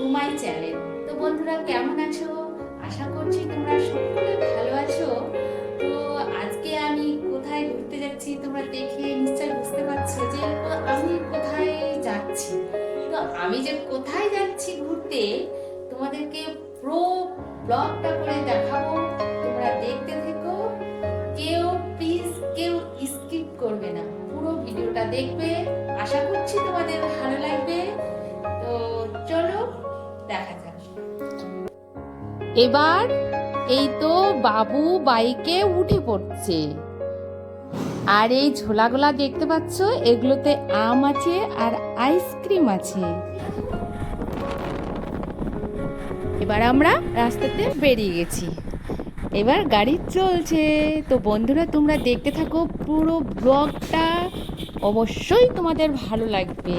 To channel তো বন্ধুরা, কেমন আছো? আশা করছি তোমরা সকলে ভালো আছো। তো আজকে আমি কোথায় ঘুরতে যাচ্ছি তোমরা দেখে নিশ্চয় বুঝতে পারছ যে আমি কোথায় যাচ্ছি। তো আমি যে কোথায় যাচ্ছি ঘুরতে, তোমাদেরকে প্রো ব্লগটা করে দেখাবো। এবার এই তো বাবু বাইকে উঠে পড়ছে। আর এই ঝোলাগুলা দেখতে পাচ্ছ, এগুলোতে আম আছে আর আইসক্রিম আছে। এবার আমরা রাস্তাতে বেরিয়ে গেছি। এবার গাড়ি চলছে। তো বন্ধুরা, তোমরা দেখতে থাকো পুরো ব্লগটা। অবশ্যই তোমাদের ভালো লাগবে।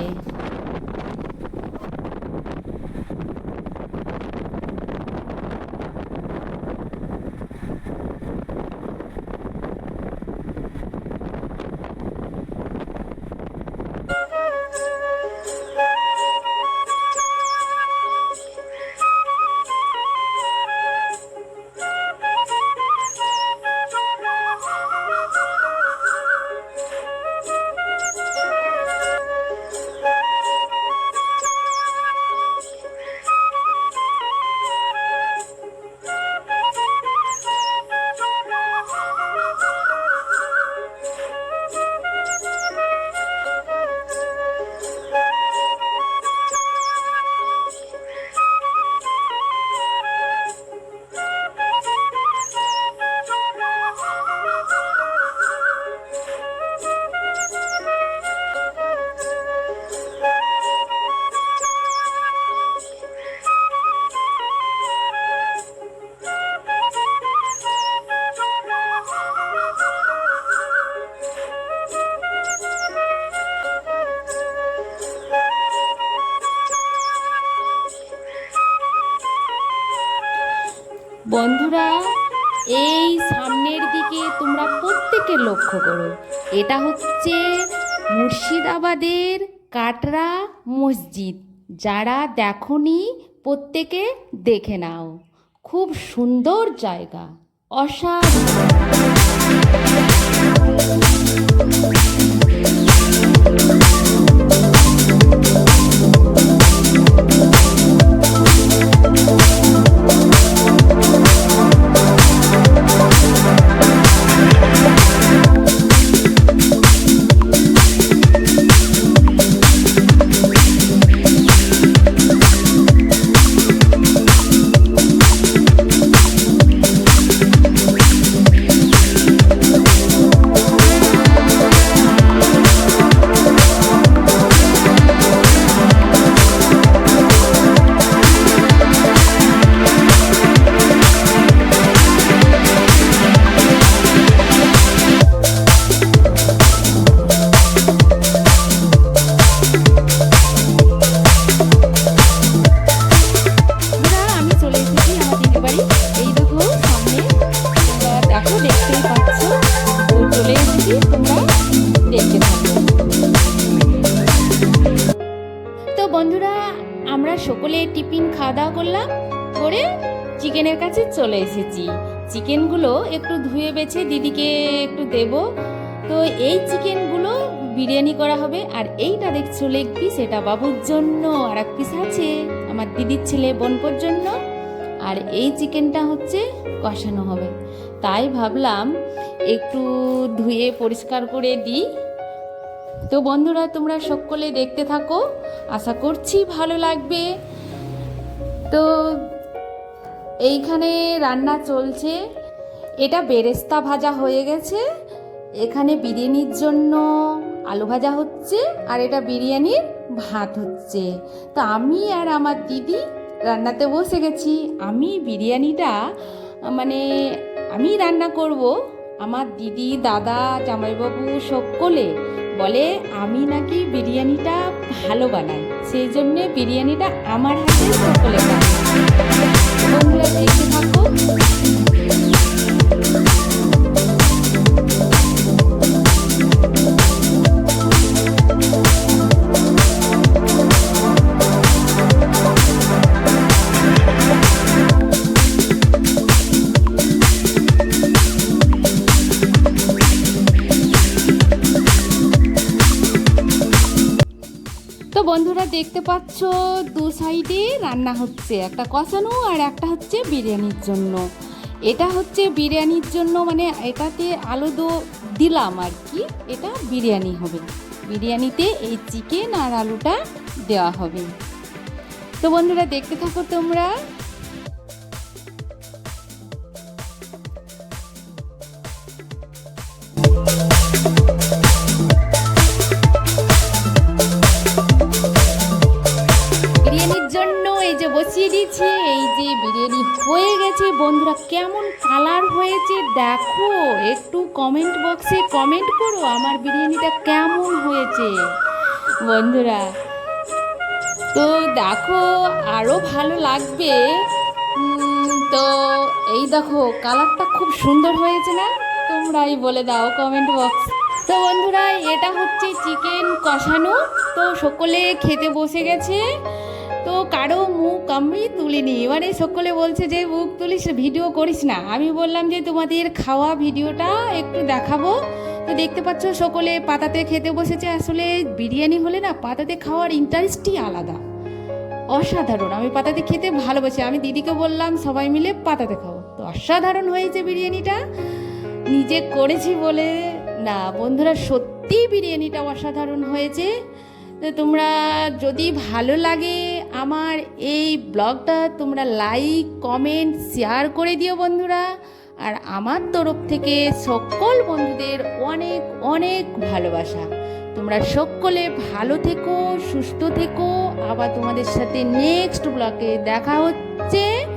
বন্ধুরা, এই সামনের দিকে তোমরা প্রত্যেকে লক্ষ্য করো। এটা হচ্ছে মুর্শিদাবাদের কাটরা মসজিদ। যারা দেখনি, প্রত্যেকে দেখে নাও। খুব সুন্দর জায়গা। অসাধারণ। দাওয়া করলাম, করে চিকেনের কাছে চলে এসেছি। চিকেনগুলো একটু ধুয়ে বেছে দিদিকে একটু দেব। তো এই চিকেনগুলো বিরিয়ানি করা হবে, আর এইটা দেখছ লেগ পিস, এটা বাবুর জন্য। আর এক পিস আছে আমার দিদির ছেলে বোনপোর জন্য। আর এই চিকেনটা হচ্ছে কষানো হবে। তাই ভাবলাম একটু ধুয়ে পরিষ্কার করে দিই। তো বন্ধুরা, তোমরা সকলে দেখতে থাকো। আশা করছি ভালো লাগবে। তো এইখানে রান্না চলছে। এটা বেরেস্তা ভাজা হয়ে গেছে। এখানে বিরিয়ানির জন্য আলু ভাজা হচ্ছে আর এটা বিরিয়ানির ভাত হচ্ছে। তো আমি আর আমার দিদি রান্নাতে বসে গেছি। আমি বিরিয়ানিটা মানে আমি রান্না করব। আমার দিদি, দাদা, জামাইবাবু সকলে বলে, আমি নাকি বিরিয়ানিটা ভালো বানাই। সেই জন্যে বিরিয়ানিটা আমার হাতে সকলে বন্ধুরা দেখতে থাকো। বন্ধুরা দেখতে পাচ্ছ, দু সাইডে রান্না হচ্ছে। একটা কষানো আর একটা হচ্ছে বিরিয়ানির জন্য। এটা হচ্ছে বিরিয়ানির জন্য মানে এটাতে আলু দো দিলাম আর কি, এটা বিরিয়ানি হবে। বিরিয়ানিতে এই চিকেন আর আলুটা দেওয়া হবে। তো বন্ধুরা দেখতে থাকো তোমরা। বসিয়ে দিয়েছি এই যে বিরিয়ানি হয়ে গেছে। বন্ধুরা, কেমন কালার হয়েছে দেখো। একটু কমেন্ট বক্সে কমেন্ট করো আমার বিরিয়ানিটা কেমন হয়েছে। বন্ধুরা, তো দেখো আরও ভালো লাগবে। তো এই দেখো কালারটা খুব সুন্দর হয়েছে না? তোমরাই বলে দাও কমেন্ট বক্স তো বন্ধুরা, এটা হচ্ছে চিকেন কষানো। তো সকলে খেতে বসে গেছে। তো কারও মুখ আমি তুলিনি। মানে সকলে বলছে যে, মুখ তুলিস, ভিডিও করিস না। আমি বললাম যে, তোমাদের খাওয়া ভিডিওটা একটু দেখাবো। তো দেখতে পাচ্ছ, সকলে পাতাতে খেতে বসেছে। আসলে বিরিয়ানি হলে না, পাতাতে খাওয়ার ইন্টারেস্টই আলাদা। অসাধারণ। আমি পাতাতে খেতে ভালোবাসি। আমি দিদিকে বললাম, সবাই মিলে পাতাতে খাব তো অসাধারণ হয়েছে বিরিয়ানিটা। নিজে করেছি বলে না, বন্ধুরা সত্যি বিরিয়ানিটা অসাধারণ হয়েছে। তোমরা যদি ভালো লাগে আমার এই ব্লগটা, তোমরা লাইক কমেন্ট শেয়ার করে দিও বন্ধুরা। আর আমার তরফ থেকে সকল বন্ধুদের অনেক অনেক ভালোবাসা। তোমরা সকলে ভালো থেকো, সুস্থ থেকো। আবার তোমাদের সাথে নেক্সট ব্লগে দেখা হচ্ছে।